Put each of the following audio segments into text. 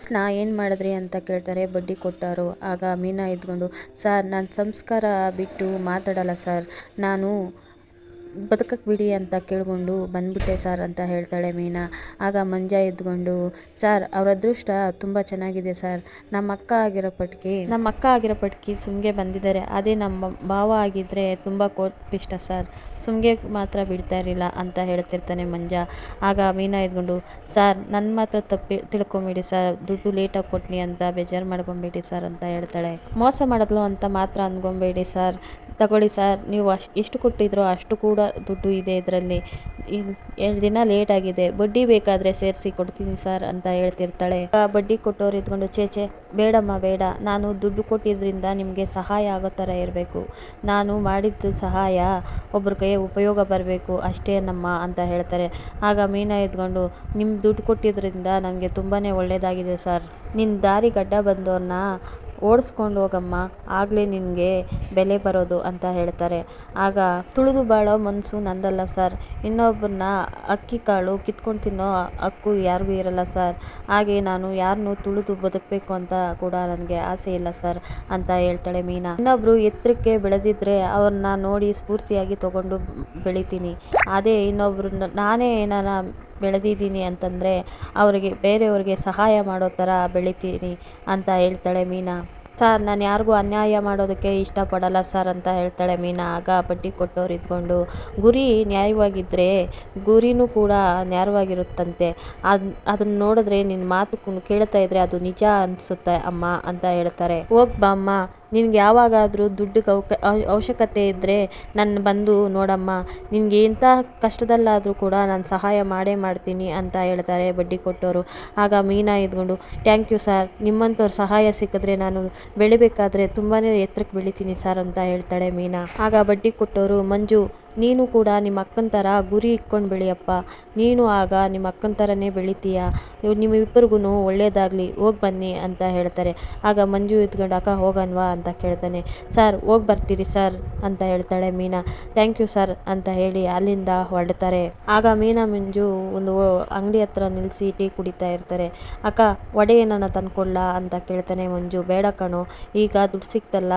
ಫಂಡ್ಸ್ನ ಏನು ಮಾಡಿದ್ರಿ ಅಂತ ಕೇಳ್ತಾರೆ, ಬಡ್ಡಿ ಕೊಟ್ಟರು. ಆಗ ಮೀನಾ ಇದ್ಕೊಂಡು ಸರ್, ನಾನು ಸಂಸ್ಕಾರ ಬಿಟ್ಟು ಮಾತಾಡಲ್ಲ ಸರ್. ನಾನು ಬದುಕಕ್ಕೆ ಬಿಡಿ ಅಂತ ಕೇಳ್ಕೊಂಡು ಬಂದ್ಬಿಟ್ಟೆ ಸರ್ ಅಂತ ಹೇಳ್ತಾಳೆ ಮೀನಾ. ಆಗ ಮಂಜ ಎದ್ಕೊಂಡು ಸರ್, ಅವರ ಅದೃಷ್ಟ ತುಂಬ ಚೆನ್ನಾಗಿದೆ ಸರ್. ನಮ್ಮ ಅಕ್ಕ ಆಗಿರೋ ಪಟ್ಕಿ. ನಮ್ಮ ಅಕ್ಕ ಆಗಿರೋ ಪಟ್ಕಿ ಸುಮ್ಗೆ ಬಂದಿದ್ದಾರೆ. ಅದೇ ನಮ್ಮ ಭಾವ ಆಗಿದ್ದರೆ ತುಂಬ ಕೋಪಿಷ್ಟ ಸರ್. ಸುಮ್ಗೆ ಮಾತ್ರ ಬಿಡ್ತಾ ಇರಲಿಲ್ಲ ಅಂತ ಹೇಳ್ತಿರ್ತಾನೆ ಮಂಜ. ಆಗ ಮೀನಾ ಎದ್ಕೊಂಡು ಸರ್ ನನ್ನ ಮಾತ್ರ ತಪ್ಪಿ ತಿಳ್ಕೊಂಬಿಡಿ ಸರ್. ದುಡ್ಡು ಲೇಟಾಗಿ ಕೊಟ್ನಿ ಅಂತ ಬೇಜಾರು ಮಾಡ್ಕೊಂಬಿಡಿ ಸರ್ ಅಂತ ಹೇಳ್ತಾಳೆ. ಮೋಸ ಮಾಡಿದ್ಲು ಅಂತ ಮಾತ್ರ ಅಂದ್ಕೊಂಬೇಡಿ ಸರ್. ತಗೊಳ್ಳಿ ಸರ್, ನೀವು ಅಷ್ಟು ಎಷ್ಟು ಕೊಟ್ಟಿದ್ರೋ ಅಷ್ಟು ಕೂಡ ದುಡ್ಡು ಇದೆ ಇದರಲ್ಲಿ. ಎರಡು ದಿನ ಲೇಟ್ ಆಗಿದೆ, ಬಡ್ಡಿ ಬೇಕಾದರೆ ಸೇರಿಸಿ ಕೊಡ್ತೀನಿ ಸರ್ ಅಂತ ಹೇಳ್ತಿರ್ತಾಳೆ. ಬಡ್ಡಿ ಕೊಟ್ಟವ್ರು ಇದ್ಕೊಂಡು ಚೇಚೆ ಬೇಡಮ್ಮ, ಬೇಡ. ನಾನು ದುಡ್ಡು ಕೊಟ್ಟಿದ್ದರಿಂದ ನಿಮಗೆ ಸಹಾಯ ಆಗೋ ಥರ ಇರಬೇಕು. ನಾನು ಮಾಡಿದ್ದು ಸಹಾಯ ಒಬ್ಬರ ಕೈ ಉಪಯೋಗ ಬರಬೇಕು, ಅಷ್ಟೇ ನಮ್ಮ ಅಂತ ಹೇಳ್ತಾರೆ. ಆಗ ಮೀನಾ ಇದ್ಕೊಂಡು ನಿಮ್ಮ ದುಡ್ಡು ಕೊಟ್ಟಿದ್ದರಿಂದ ನನಗೆ ತುಂಬಾ ಒಳ್ಳೆಯದಾಗಿದೆ ಸರ್. ನಿನ್ನ ದಾರಿ ಗಡ್ಡ ಬಂದವ್ರನ್ನ ಓಡಿಸ್ಕೊಂಡು ಹೋಗಮ್ಮ, ಆಗಲೇ ನಿನಗೆ ಬೆಲೆ ಬರೋದು ಅಂತ ಹೇಳ್ತಾರೆ. ಆಗ ತುಳಿದು ಬಾಳೋ ಮನಸ್ಸು ನಂದಲ್ಲ ಸರ್. ಇನ್ನೊಬ್ಬರನ್ನ ಅಕ್ಕಿ ಕಾಳು ಕಿತ್ಕೊಂಡು ತಿನ್ನೋ ಹಕ್ಕು ಯಾರಿಗೂ ಇರಲ್ಲ ಸರ್. ಹಾಗೆ ನಾನು ಯಾರನ್ನೂ ತುಳಿದು ಬದುಕಬೇಕು ಅಂತ ಕೂಡ ನನಗೆ ಆಸೆ ಇಲ್ಲ ಸರ್ ಅಂತ ಹೇಳ್ತಾಳೆ ಮೀನಾ. ಇನ್ನೊಬ್ಬರು ಎತ್ತರಕ್ಕೆ ಬೆಳೆದಿದ್ದರೆ ಅವ್ರನ್ನ ನೋಡಿ ಸ್ಫೂರ್ತಿಯಾಗಿ ತಗೊಂಡು ಬೆಳಿತೀನಿ. ಅದೇ ಇನ್ನೊಬ್ರು ನಾನೇ ಏನಾರ ಬೆಳೆದಿದ್ದೀನಿ ಅಂತಂದರೆ ಅವರಿಗೆ, ಬೇರೆಯವ್ರಿಗೆ ಸಹಾಯ ಮಾಡೋ ಥರ ಬೆಳಿತೀನಿ ಅಂತ ಹೇಳ್ತಾಳೆ ಮೀನಾ. ಸರ್, ನಾನು ಯಾರಿಗೂ ಅನ್ಯಾಯ ಮಾಡೋದಕ್ಕೆ ಇಷ್ಟಪಡಲ್ಲ ಸರ್ ಅಂತ ಹೇಳ್ತಾಳೆ ಮೀನಾ. ಆಗ ಬಡ್ಡಿ ಕೊಟ್ಟವ್ರು ಇದ್ಕೊಂಡು, ಗುರಿ ನ್ಯಾಯವಾಗಿದ್ದರೆ ಗುರಿನೂ ಕೂಡ ನ್ಯಾಯವಾಗಿರುತ್ತಂತೆ. ಅದು, ಅದನ್ನು ನೋಡಿದ್ರೆ ನಿನ್ನ ಮಾತು ಕೇಳ್ತಾ ಇದ್ರೆ ಅದು ನಿಜ ಅನಿಸುತ್ತೆ ಅಮ್ಮ ಅಂತ ಹೇಳ್ತಾರೆ. ಹೋಗ್ಬಾ ಅಮ್ಮ. ನಿನ್ಗೆ ಯಾವಾಗಾದರೂ ದುಡ್ಡು ಅವಶ್ಯಕತೆ ಇದ್ದರೆ ನನ್ನ ಬಂದು ನೋಡಮ್ಮ, ನಿನಗೆ ಎಂಥ ಕಷ್ಟದಲ್ಲಾದರೂ ಕೂಡ ನಾನು ಸಹಾಯ ಮಾಡೇ ಮಾಡ್ತೀನಿ ಅಂತ ಹೇಳ್ತಾರೆ ಬಡ್ಡಿ ಕೊಟ್ಟವರು ಆಗ ಮೀನಾ ಇದ್ಕೊಂಡು ಥ್ಯಾಂಕ್ ಯು ಸರ್ ನಿಮ್ಮಂಥವ್ರ ಸಹಾಯ ಸಿಕ್ಕಿದ್ರೆ ನಾನು ಬೆಳಿಬೇಕಾದ್ರೆ ತುಂಬಾ ಎತ್ತರಕ್ಕೆ ಬೆಳಿತೀನಿ ಸರ್ ಅಂತ ಹೇಳ್ತಾಳೆ ಮೀನಾ. ಆಗ ಬಡ್ಡಿ ಕೊಟ್ಟವರು ಮಂಜು ನೀನು ಕೂಡ ನಿಮ್ಮ ಅಕ್ಕನ ಥರ ಗುರಿ ಇಟ್ಕೊಂಡು ಬೆಳೆಯಪ್ಪ. ನೀನು ಆಗ ನಿಮ್ಮ ಅಕ್ಕನ ಥರನೇ ಬೆಳಿತೀಯ. ನಿಮ್ಮಿಬ್ಬರಿಗೂ ಒಳ್ಳೆಯದಾಗಲಿ ಹೋಗಿ ಬನ್ನಿ ಅಂತ ಹೇಳ್ತಾರೆ. ಆಗ ಮಂಜು ಇದ್ಕೊಂಡು ಅಕ್ಕ ಹೋಗನ್ವಾ ಅಂತ ಕೇಳ್ತಾನೆ. ಸರ್, ಹೋಗಿ ಬರ್ತೀರಿ ಸರ್ ಅಂತ ಹೇಳ್ತಾಳೆ ಮೀನಾ. ಥ್ಯಾಂಕ್ ಯು ಸರ್ ಅಂತ ಹೇಳಿ ಅಲ್ಲಿಂದ ಹೊರಡ್ತಾರೆ. ಆಗ ಮೀನಾ, ಮಂಜು ಒಂದು ಅಂಗಡಿ ಹತ್ರ ನಿಲ್ಲಿಸಿ ಟೀ ಕುಡಿತಾ ಇರ್ತಾರೆ. ಅಕ್ಕ, ವಡೆ ಏನನ್ನ ತಂದ್ಕೊಳ್ಳ ಅಂತ ಕೇಳ್ತಾನೆ ಮಂಜು. ಬೇಡ ಕಣೋ, ಈಗ ದುಡ್ಡು ಸಿಕ್ತಲ್ಲ.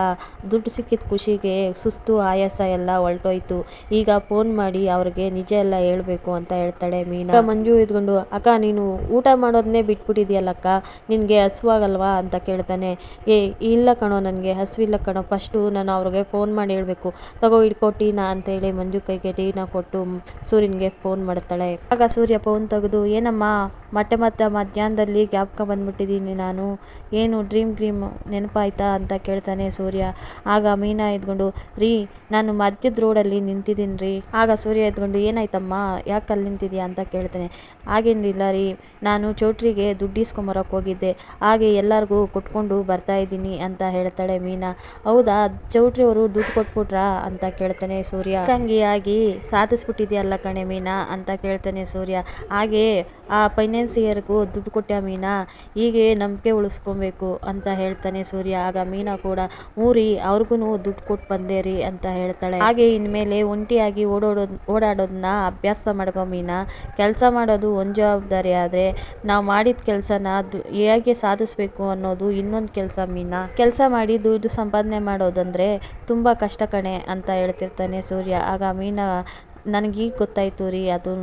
ದುಡ್ಡು ಸಿಕ್ಕಿದ ಖುಷಿಗೆ ಸುಸ್ತು, ಆಯಾಸ ಎಲ್ಲ ಹೊರಟೋಯ್ತು. ಈಗ ಫೋನ್ ಮಾಡಿ ಅವ್ರಿಗೆ ನಿಜ ಎಲ್ಲ ಹೇಳಬೇಕು ಅಂತ ಹೇಳ್ತಾಳೆ ಮೀನಾ. ಮಂಜು ಇದ್ಕೊಂಡು, ಅಕ್ಕ, ನೀನು ಊಟ ಮಾಡೋದನ್ನೇ ಬಿಟ್ಬಿಟ್ಟಿದ್ಯಲ್ಲಕ್ಕ ನಿನಗೆ ಹಸುವಾಗಲ್ವಾ? ಅಂತ ಕೇಳ್ತಾನೆ. ಏ, ಇಲ್ಲ ಕಣೋ, ನನಗೆ ಹಸುವಿಲ್ಲ ಕಣೋ. ಫಸ್ಟು ನಾನು ಅವ್ರಿಗೆ ಫೋನ್ ಮಾಡಿ ಹೇಳಬೇಕು. ತಗೋ ಇಡ್ಕೊ ಟೀನಾ ಅಂತೇಳಿ ಮಂಜು ಕೈಗೆ ಟೀನಾ ಕೊಟ್ಟು ಸೂರ್ಯನಿಗೆ ಫೋನ್ ಮಾಡ್ತಾಳೆ. ಆಗ ಸೂರ್ಯ ಫೋನ್ ತೆಗೆದು, ಏನಮ್ಮ ಮತ್ತೆ ಮತ್ತೆ ಮಧ್ಯಾಹ್ನದಲ್ಲಿ ಜ್ಞಾಪಕ ಬಂದ್ಬಿಟ್ಟಿದ್ದೀನಿ ನಾನು. ಏನು ಡ್ರೀಮ್ ಗ್ರೀಮ್ ನೆನಪಾಯ್ತಾ? ಅಂತ ಕೇಳ್ತಾನೆ ಸೂರ್ಯ. ಆಗ ಮೀನಾ ಇದ್ಕೊಂಡು, ರೀ, ನಾನು ಮಧ್ಯದ ರೋಡಲ್ಲಿ ನಿಂತಿದ್ದೀನಿ. ರೀ ಆಗ ಸೂರ್ಯ ಎದ್ಕೊಂಡು ಏನಾಯ್ತಮ್ಮ? ಯಾಕೆ ಅಲ್ಲಿ ನಿಂತಿದ್ಯಾ? ಅಂತ ಕೇಳ್ತಾನೆ. ಹಾಗೇನಿಲ್ಲ ರೀ ನಾನು ಚೌಟ್ರಿಗೆ ದುಡ್ಡು ಇಸ್ಕೊಂಬರಕ್ಕೆ ಹೋಗಿದ್ದೆ. ಹಾಗೆ ಎಲ್ಲರಿಗೂ ಕೊಟ್ಕೊಂಡು ಬರ್ತಾ ಇದ್ದೀನಿ ಅಂತ ಹೇಳ್ತಾಳೆ ಮೀನಾ. ಹೌದಾ? ಚೌಟ್ರಿ ಅವರು ದುಡ್ಡು ಕೊಟ್ಬಿಟ್ರಾ? ಅಂತ ಕೇಳ್ತಾನೆ ಸೂರ್ಯ. ಆಗಿ ಸಾಧಿಸ್ಬಿಟ್ಟಿದ್ಯಲ್ಲ ಕಣೆ ಮೀನಾ? ಅಂತ ಕೇಳ್ತಾನೆ ಸೂರ್ಯ. ಹಾಗೆ ಆ ಫೈನಾನ್ಸಿಯರ್ಗೂ ದುಡ್ಡು ಕೊಟ್ಟ ಮೀನಾ? ಹೀಗೆ ನಂಬಿಕೆ ಉಳಿಸ್ಕೊಬೇಕು ಅಂತ ಹೇಳ್ತಾನೆ ಸೂರ್ಯ. ಆಗ ಮೀನಾ ಕೂಡ, ಊರಿ ಅವ್ರಿಗೂ ದುಡ್ಡು ಕೊಟ್ಟು ಬಂದೆ ಅಂತ ಹೇಳ್ತಾಳೆ. ಹಾಗೆ ಇನ್ಮೇಲೆ ಒಂಟಿಯಾಗಿ ಓಡೋಡೋದು ಓಡಾಡೋದನ್ನ ಅಭ್ಯಾಸ ಮಾಡ್ಕೊ ಮೀನಾ. ಕೆಲಸ ಮಾಡೋದು ಒಂದು ಜವಾಬ್ದಾರಿ ಆದರೆ ನಾವು ಮಾಡಿದ ಕೆಲಸನ ಹೇಗೆ ಸಾಧಿಸ್ಬೇಕು ಅನ್ನೋದು ಇನ್ನೊಂದು ಕೆಲಸ ಮೀನಾ. ಕೆಲಸ ಮಾಡಿ ದುಡ್ಡು ಸಂಪಾದನೆ ಮಾಡೋದಂದರೆ ತುಂಬ ಕಷ್ಟ ಕಣೆ ಅಂತ ಹೇಳ್ತಿರ್ತಾನೆ ಸೂರ್ಯ. ಆಗ ಮೀನಾ ನನಗೀಗ ಗೊತ್ತಾಯ್ತು ರೀ ಅದೂ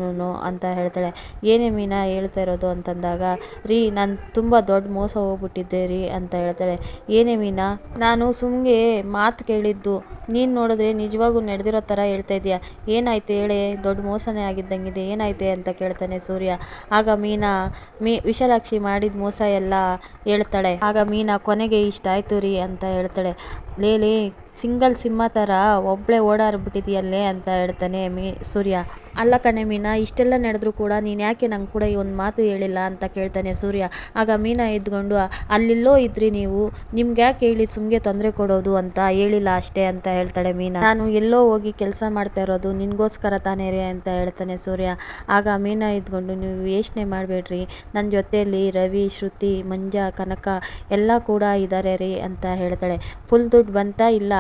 ಅಂತ ಹೇಳ್ತಾಳೆ. ಏನೇ ಮೀನಾ ಹೇಳ್ತಾ ಇರೋದು ಅಂತಂದಾಗ, ರೀ, ನಾನು ತುಂಬ ದೊಡ್ಡ ಮೋಸ ಹೋಗ್ಬಿಟ್ಟಿದ್ದೆ ರೀ ಅಂತ ಹೇಳ್ತಾಳೆ. ಏನೇ ಮೀನಾ, ನಾನು ಸುಮ್ಮನೆ ಮಾತು ಕೇಳಿದ್ದು, ನೀನು ನೋಡಿದ್ರೆ ನಿಜವಾಗೂ ನಡೆದಿರೋ ಥರ ಹೇಳ್ತಾ ಇದೆಯಾ? ಏನಾಯ್ತು ಹೇಳಿ, ದೊಡ್ಡ ಮೋಸನೇ ಆಗಿದ್ದಂಗಿದೆ, ಏನಾಯ್ತು ಅಂತ ಕೇಳ್ತಾನೆ ಸೂರ್ಯ. ಆಗ ಮೀನಾ, ಮೀ, ವಿಶಾಲಾಕ್ಷಿ ಮಾಡಿದ ಮೋಸ ಎಲ್ಲ ಹೇಳ್ತಾಳೆ. ಆಗ ಮೀನಾ, ಕೊನೆಗೆ ಇಷ್ಟ ಆಯ್ತು ರೀ ಅಂತ ಹೇಳ್ತಾಳೆ. ಲೇ ಸಿಂಗಲ್ ಸಿಂಹ ಥರ ಒಬ್ಬಳೇ ಓಡಾಡ್ಬಿಟ್ಟಿದೆಯಲ್ಲೇ ಅಂತ ಹೇಳ್ತಾನೆ ಮೀ ಸೂರ್ಯ. ಅಲ್ಲ ಕಣೆ ಮೀನಾ, ಇಷ್ಟೆಲ್ಲ ನಡೆದ್ರೂ ಕೂಡ ನೀನು ಯಾಕೆ ನಂಗೆ ಕೂಡ ಈ ಒಂದು ಮಾತು ಹೇಳಿಲ್ಲ ಅಂತ ಕೇಳ್ತಾನೆ ಸೂರ್ಯ. ಆಗ ಮೀನಾ ಎದ್ಕೊಂಡು ಅಲ್ಲಿಲ್ಲೋ ಇದ್ರಿ ನೀವು, ನಿಮ್ಗೆ ಯಾಕೆ ಹೇಳಿ ಸುಮ್ಗೆ ತೊಂದರೆ ಕೊಡೋದು ಅಂತ ಹೇಳಿಲ್ಲ ಅಷ್ಟೇ ಅಂತ ಹೇಳ್ತಾಳೆ ಮೀನಾ. ನಾನು ಎಲ್ಲೋ ಹೋಗಿ ಕೆಲಸ ಮಾಡ್ತಾ ಇರೋದು ನಿನಗೋಸ್ಕರ ತಾನೇ ರೀ ಅಂತ ಹೇಳ್ತಾನೆ ಸೂರ್ಯ. ಆಗ ಮೀನಾ ಇದ್ಕೊಂಡು ನೀವು ಯೋಚನೆ ಮಾಡಬೇಡ್ರಿ ನನ್ನ ಜೊತೆಯಲ್ಲಿ ರವಿ, ಶ್ರುತಿ, ಮಂಜ, ಕನಕ ಎಲ್ಲ ಕೂಡ ಇದ್ದಾರೆ ರೀ ಅಂತ ಹೇಳ್ತಾಳೆ. ಫುಲ್ ದುಡ್ಡು ಬಂತಾ ಇಲ್ಲ?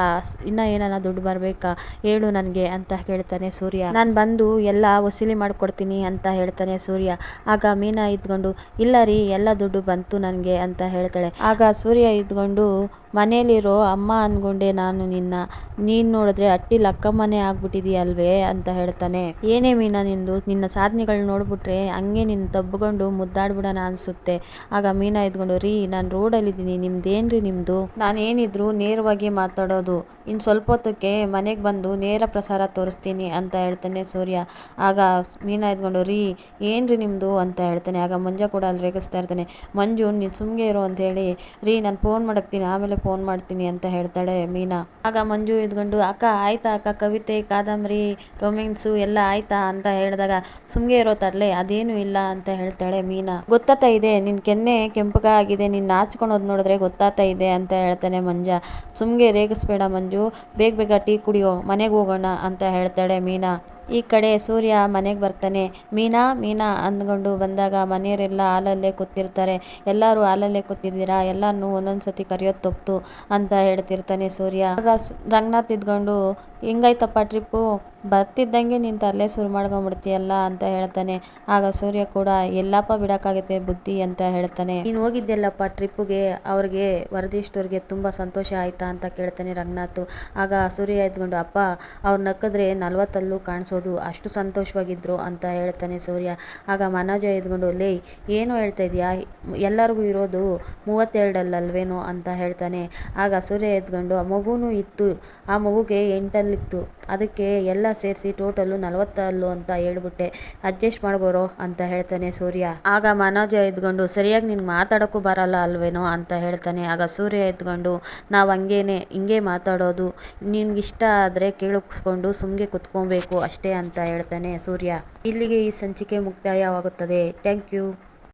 ಇನ್ನ ಏನಾನ ದುಡ್ಡು ಬರಬೇಕಾ? ಹೇಳು ನನಗೆ ಅಂತ ಹೇಳ್ತಾನೆ ಸೂರ್ಯ. ನಾನು ಬಂದು ಎಲ್ಲ ವಸೂಲಿ ಮಾಡಿಕೊಡ್ತೀನಿ ಅಂತ ಹೇಳ್ತಾನೆ ಸೂರ್ಯ. ಆಗ ಮೀನಾ ಇದ್ಕೊಂಡು, ಇಲ್ಲ ರೀ, ಎಲ್ಲ ದುಡ್ಡು ಬಂತು ನನಗೆ ಅಂತ ಹೇಳ್ತಾಳೆ. ಆಗ ಸೂರ್ಯ ಇದ್ಕೊಂಡು ಮನೇಲಿರೋ ಅಮ್ಮ ಅನ್ಕೊಂಡೆ ನಾನು ನಿನ್ನ. ನೀನು ನೋಡಿದ್ರೆ ಅಟ್ಟಿ ಲಕ್ಕಮ್ಮನೇ ಆಗ್ಬಿಟ್ಟಿದೀಯಲ್ವೇ ಅಂತ ಹೇಳ್ತಾನೆ. ಏನೇ ಮೀನಾ ನಿಂದು, ನಿನ್ನ ಸಾಧನೆಗಳು ನೋಡ್ಬಿಟ್ರೆ ಹಂಗೆ ನಿನ್ನ ತಬ್ಕೊಂಡು ಮುದ್ದಾಡ್ಬಿಡೋಣ ಅನಿಸುತ್ತೆ. ಆಗ ಮೀನಾ ಇದ್ಕೊಂಡು ರೀ, ನಾನು ರೋಡಲ್ಲಿದ್ದೀನಿ, ನಿಮ್ದೇನ್ರಿ ನಿಮ್ಮದು ನಾನೇನಿದ್ರು ನೇರವಾಗಿ ಮಾತಾಡೋದು. ಇನ್ನು ಸ್ವಲ್ಪ ಹೊತ್ತಕ್ಕೆ ಮನೆಗೆ ಬಂದು ನೇರ ಪ್ರಸಾರ ತೋರಿಸ್ತೀನಿ ಅಂತ ಹೇಳ್ತಾನೆ ಸೂರ್ಯ. ಆಗ ಮೀನಾ ಇದ್ಕೊಂಡು ರೀ, ಏನ್ರಿ ನಿಮ್ಮದು ಅಂತ ಹೇಳ್ತಾನೆ. ಆಗ ಮಂಜ ಕೂಡ ಅಲ್ಲಿ ರೇಗಿಸ್ತಾ ಇರ್ತಾನೆ. ಮಂಜು, ನೀನು ಸುಮ್ಮನೆ ಇರು ಅಂತ ಹೇಳಿ, ರೀ, ನಾನು ಫೋನ್ ಮಾಡಕ್ತೀನಿ ಆಮೇಲೆ ಫೋನ್ ಮಾಡ್ತೀನಿ ಅಂತ ಹೇಳ್ತಾಳೆ ಮೀನಾ. ಆಗ ಮಂಜು ಇದ್ಕೊಂಡು, ಅಕ್ಕ, ಆಯ್ತಾ ಅಕ್ಕ ಕವಿತೆ, ಕಾದಂಬರಿ ರೊಮ್ಯಾನ್ಸು ಎಲ್ಲ ಆಯ್ತಾ ಅಂತ ಹೇಳಿದಾಗ, ಸುಮ್ಗೆ ಇರೋ ತರ್ಲೆ, ಅದೇನು ಇಲ್ಲ ಅಂತ ಹೇಳ್ತಾಳೆ ಮೀನಾ. ಗೊತ್ತಾತ ಇದೆ, ನಿನ್ ಕೆನ್ನೆ ಕೆಂಪಗ ಆಗಿದೆ, ನೀನ್ ನಾಚ್ಕೊಳೋದು ನೋಡಿದ್ರೆ ಗೊತ್ತಾತಾ ಇದೆ ಅಂತ ಹೇಳ್ತಾನೆ ಮಂಜ. ಸುಮ್ಗೆ ರೇಗಿಸ್ಬೇಡ ಮಂಜು, ಬೇಗ ಬೇಗ ಟೀ ಕುಡಿಯೋ, ಮನೆಗೆ ಹೋಗೋಣ ಅಂತ ಹೇಳ್ತಾಳೆ ಮೀನಾ. ಈ ಕಡೆ ಸೂರ್ಯ ಮನೆಗೆ ಬರ್ತಾನೆ. ಮೀನಾ ಮೀನಾ, ಅಂದ್ಕೊಂಡು ಬಂದಾಗ ಮನೆಯವರೆಲ್ಲ ಹಾಲಲ್ಲೇ ಕೂತಿರ್ತಾರೆ. ಎಲ್ಲರೂ ಹಾಲಲ್ಲೇ ಕೂತಿದ್ದೀರಾ? ಎಲ್ಲರನ್ನೂ ಒಂದೊಂದು ಸತಿ ಕರೆಯೋದು ತಪ್ತು ಅಂತ ಹೇಳ್ತಿರ್ತಾನೆ ಸೂರ್ಯ. ಆಗ ರಂಗನಾಥ್ ಇದ್ಕೊಂಡು ಹೆಂಗಾಯ್ತಪ್ಪ ಟ್ರಿಪ್ಪು ಬರ್ತಿದ್ದಂಗೆ ನೀನು ತರಲೆ ಶುರು ಮಾಡ್ಕೊಂಬಿಡ್ತೀಯಲ್ಲ ಅಂತ ಹೇಳ್ತಾನೆ. ಆಗ ಸೂರ್ಯ ಕೂಡ ಎಲ್ಲಪ್ಪ ಬಿಡೋಕ್ಕಾಗತ್ತೆ ಬುದ್ಧಿ ಅಂತ ಹೇಳ್ತಾನೆ. ನೀನು ಹೋಗಿದ್ದೆಲ್ಲಪ್ಪ ಟ್ರಿಪ್ಪಿಗೆ ಅವ್ರಿಗೆ ವರದಿಷ್ಟವ್ರಿಗೆ ತುಂಬ ಸಂತೋಷ ಆಯ್ತಾ ಅಂತ ಕೇಳ್ತಾನೆ ರಂಗನಾಥ್. ಆಗ ಸೂರ್ಯ ಎದ್ಕೊಂಡು, ಅಪ್ಪ, ಅವ್ರು ನಕ್ಕಿದ್ರೆ ನಲ್ವತ್ತಲ್ಲೂ ಕಾಣಿಸೋದು, ಅಷ್ಟು ಸಂತೋಷವಾಗಿದ್ರು ಅಂತ ಹೇಳ್ತಾನೆ ಸೂರ್ಯ. ಆಗ ಮನೋಜ ಎದ್ಕೊಂಡು ಲೇ ಏನು ಹೇಳ್ತಾ ಇದೆಯಾ? ಎಲ್ಲರಿಗೂ ಇರೋದು ಮೂವತ್ತೆರಡಲ್ಲಲ್ವೇನೋ? ಅಂತ ಹೇಳ್ತಾನೆ. ಆಗ ಸೂರ್ಯ ಎದ್ಕೊಂಡು ಆ ಮಗುನೂ ಇತ್ತು. ಆ ಮಗುಗೆ ಎಂಟಲ್ಲಿತ್ತು ಅದಕ್ಕೆ ಎಲ್ಲ ಸೇರಿಸಿ ಟೋಟಲು ನಲವತ್ತಲ್ಲು ಅಂತ ಹೇಳ್ಬಿಟ್ಟೆ. ಅಡ್ಜಸ್ಟ್ ಮಾಡ್ಬೋರೋ ಅಂತ ಹೇಳ್ತಾನೆ ಸೂರ್ಯ. ಆಗ ಮನೋಜ ಎದ್ಕೊಂಡು ಸರಿಯಾಗಿ ನಿನ್ಗೆ ಮಾತಾಡೋಕ್ಕೂ ಬರಲ್ಲ ಅಲ್ವೇನೋ ಅಂತ ಹೇಳ್ತಾನೆ. ಆಗ ಸೂರ್ಯ ಎದ್ಕೊಂಡು ನಾವು ಹಂಗೇನೆ, ಹಿಂಗೆ ಮಾತಾಡೋದು. ನಿನ್ಗಿಷ್ಟ ಆದರೆ ಕೇಳಿಸ್ಕೊಂಡು ಸುಮ್ಮನೆ ಕುತ್ಕೊಬೇಕು ಅಷ್ಟೇ ಅಂತ ಹೇಳ್ತಾನೆ ಸೂರ್ಯ. ಇಲ್ಲಿಗೆ ಈ ಸಂಚಿಕೆ ಮುಕ್ತಾಯವಾಗುತ್ತದೆ. Thank you.